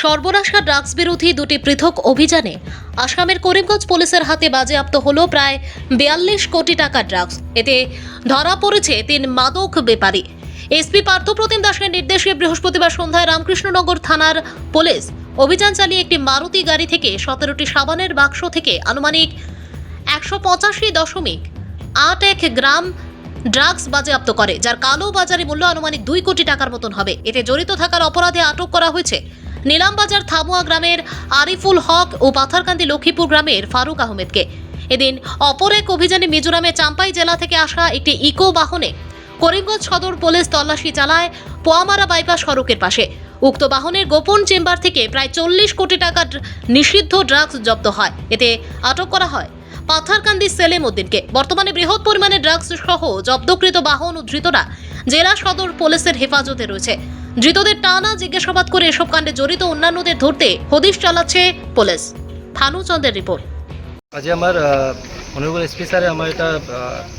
সর্বনাশা ড্রাগস বিরোধী দুটি পৃথক অভিযানে আসামের করিমগঞ্জ পুলিশের হাতে বাজেয়াপ্ত হলো প্রায় বিয়াল্লিশ কোটি টাকার ড্রাগস। এতে ধরা পড়েছে তিন মাদক বেপারী। এসপি পার্থপ্রতিম দাসের নির্দেশে বৃহস্পতিবার সন্ধ্যায় রামকৃষ্ণনগর থানার পুলিশ অভিযান চালিয়ে একটি মারুতি গাড়ি থেকে সতেরোটি সাবানের বাক্স থেকে আনুমানিক একশো পঁচাশি দশমিক আট এক গ্রাম ড্রাগস বাজেয়াপ্ত করে, যার কালো বাজারে মূল্য আনুমানিক দুই কোটি টাকার মতন হবে। এতে জড়িত থাকার অপরাধে আটক করা হয়েছে নিলামবাজার থামুয়া গ্রামের আরিফুল হক ও পাথারকান্দি লক্ষ্মীপুর গ্রামের ফারুক আহমেদকে। এদিন অপর এক অভিযানে মিজোরামে চাম্পাই জেলা থেকে আসা একটি ইকো বাহনে করিমগঞ্জ সদর পুলিশ তল্লাশি চালায় পোয়ামারা বাইপাস সড়কের পাশে। উক্ত বাহনের গোপন চেম্বার থেকে প্রায় চল্লিশ কোটি টাকার নিষিদ্ধ ড্রাগস জব্দ হয়। এতে আটক করা হয় পাথারকান্দি সেলিম উদ্দিনকে। বর্তমানে বৃহৎ পরিমাণে ড্রাগস সহ জব্দকৃত বাহন ও ধৃতরা জেলা সদর পুলিশের হেফাজতে রয়েছে। ধৃতদের টানা জিজ্ঞাসাবাদ করে এসব কাণ্ডে জড়িত অন্যান্যদের ধরতে হদিশ চালাচ্ছে পুলিশ। থানু চন্দ্রের ৰিপৰ্ট আজি আমাৰ অনাৰেবল এছ পি ছাৰে আমাৰ এটা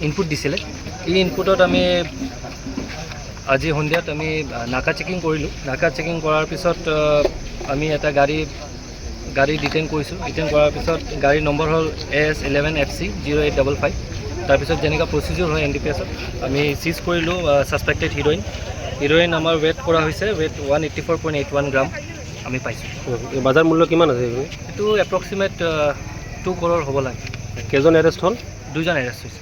ইনপুট দিছিলে। এই ইনপুটত আমি আজি সন্ধিয়াত আমি নাকা চেকিং কৰিলোঁ। নাকা চেকিং কৰাৰ পিছত আমি এটা গাড়ী গাড়ী ডিটেইন কৰিছোঁ। ডিটেইন কৰাৰ পিছত গাড়ীৰ নম্বৰ হ'ল A S eleven F C zero' eight double five তাৰপিছত যেনেকুৱা প্ৰচিডিউৰ হয় এন ডি পি এছত আমি চিজ কৰিলোঁ ছাছপেক্টেড হিৰইন হিৰইন আমাৰ ৱেট কৰা হৈছে weight one eighty four point eight one gram আমি পাইছোঁ। বাজাৰ মূল্য কিমান আছে এইটো এপ্ৰক্সিমেট টু ক'ৰৰ হ'ব লাগে। কেইজন এৰেষ্ট হ'ল? দুজন এৰেষ্ট হৈছে।